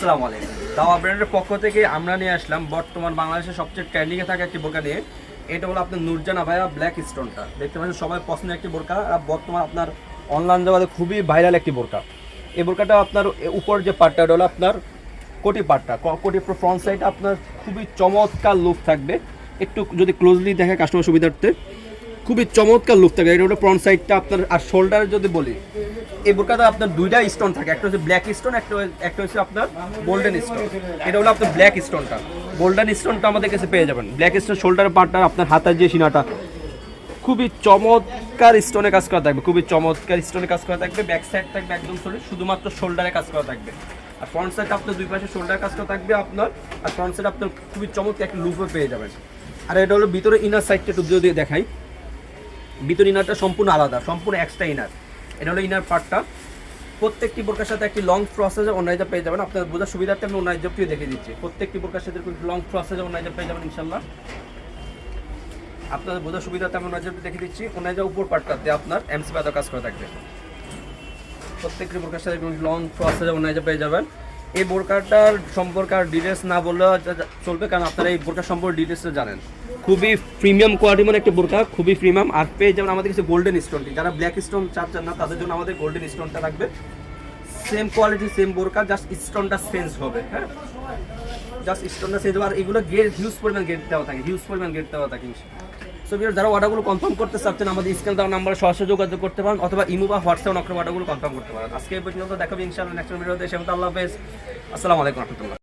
আসসালামু আলাইকুম। দাওয়া ব্র্যান্ডের পক্ষ থেকে আমরা নিয়ে আসলাম বর্তমান বাংলাদেশের সবচেয়ে ট্রেন্ডিংয়ে থাকা একটি বোরকা নিয়ে। এটা হলো আপনার নুরজানা ভাইয়া ব্ল্যাক স্টোনটা দেখতে পাচ্ছেন, সবাই পছন্দের একটি বোরকা। আর বর্তমান আপনার অনলাইন জগতে খুবই ভাইরাল একটি বোরকা। এই বোরকাটা আপনার উপর যে পার্টটা হলো আপনার কোটি পার্টটা কোটি ফ্রন্ট সাইড আপনার খুবই চমৎকার লুক থাকবে। একটু যদি ক্লোজলি দেখে কাস্টমার সুবিধার্থে, খুবই চমৎকার লুক থাকে এটা হলো ফ্রন্ট সাইডটা আপনার, আর শোল্ডারে যদি বলি এই বোরকাটা আপনার দুইটা স্টোন থাকে। একটা হচ্ছে ব্ল্যাক স্টোন একটা একটা হচ্ছে আপনার গোল্ডেন স্টোন এটা হলো আপনার ব্ল্যাক স্টোনটা গোল্ডেন স্টোনটা আমাদের কাছে পেয়ে যাবেন। ব্ল্যাক স্টোন শোল্ডারের পার্টটা আপনার হাতার যে সিনাটা, খুবই চমৎকার স্টোনে কাজ করা থাকবে। খুবই চমৎকার স্টোনে কাজ করা থাকবে। ব্যাক সাইড থাকবে একদম সরে শুধুমাত্র শোল্ডারে কাজ করা থাকবে। আর ফ্রন্ট সাইড আপনার দুই পাশে শোল্ডার কাজ করা থাকবে আপনার। আর ফ্রন্ট সাইড আপনার খুবই চমৎকার একটা লুপও পেয়ে যাবেন। আর এটা হলো ভিতরে ইনার সাইডটা একটু যদি দেখাই। ভিতরে ইনারটা সম্পূর্ণ আলাদা, সম্পূর্ণ এক্সট্রা ইনার এটা হলো ইনার পার্টটা প্রত্যেকটি বোরকার সাথে একটি লং প্রসেসে অন্যায়জা পেয়ে যাবেন। আপনার বোঝার সুবিধার্থে আমি অন্যায়জবটিও দেখে দিচ্ছি। প্রত্যেকটি বোরকার সাথে লং প্রসেসে অন্যায়জা পেয়ে যাবেন ইনশাল্লাহ আপনাদের বোঝার সুবিধাতে আমি অন্যায়জবটি দেখে দিচ্ছি। অন্যায়জা উপর পার্টটাতে আপনার এমসি বাদা কাজ করে থাকবে। প্রত্যেকটি বোরকার সাথে লং প্রসেসে অন্যায়জা পেয়ে যাবেন। এই বোরকাটার সম্পর্কে আর ডিটেলস না বললেও চলবে, কারণ আপনারা এই বোরকার সম্পর্কে ডিটেলসটা জানেন। খুবই প্রিমিয়াম কোয়ালিটি মানে একটা বোরকা, খুবই প্রিমিয়াম আর পেয়ে যেমন আমাদের কাছে গোল্ডেন স্টোনটি যারা ব্ল্যাক স্টোন চাচ্ছেন না, তাদের জন্য আমাদের গোল্ডেন স্টোনটা থাকবে। সেম কোয়ালিটি সেম বোরকা জাস্ট স্টোনটা চেঞ্জ হবে হ্যাঁ? জাস্ট স্টোনটা চেঞ্জ হবে। আর এগুলো গেট হিউজ পরিমাণ গেট দেওয়া থাকে হিউজ পরিমাণ গেট দেওয়া থাকে সো বিয়ার যারা অর্ডারগুলো কনফার্ম করতে চাচ্ছেন, আমাদের স্ক্রিন দেওয়া নাম্বারে সরাসরি যোগাযোগ করতে পারেন, অথবা ইমো বা হোয়াটসঅ্যাপ নকরে অর্ডারগুলো কনফার্ম করতে পারেন। আজকে এই পর্যন্ত দেখাবে ইনশাআল্লাহ নেক্সট ভিডিওতে সেমত আল্লাহ হাফেজ। আসসালামু আলাইকুম রহমতুল্লাহ।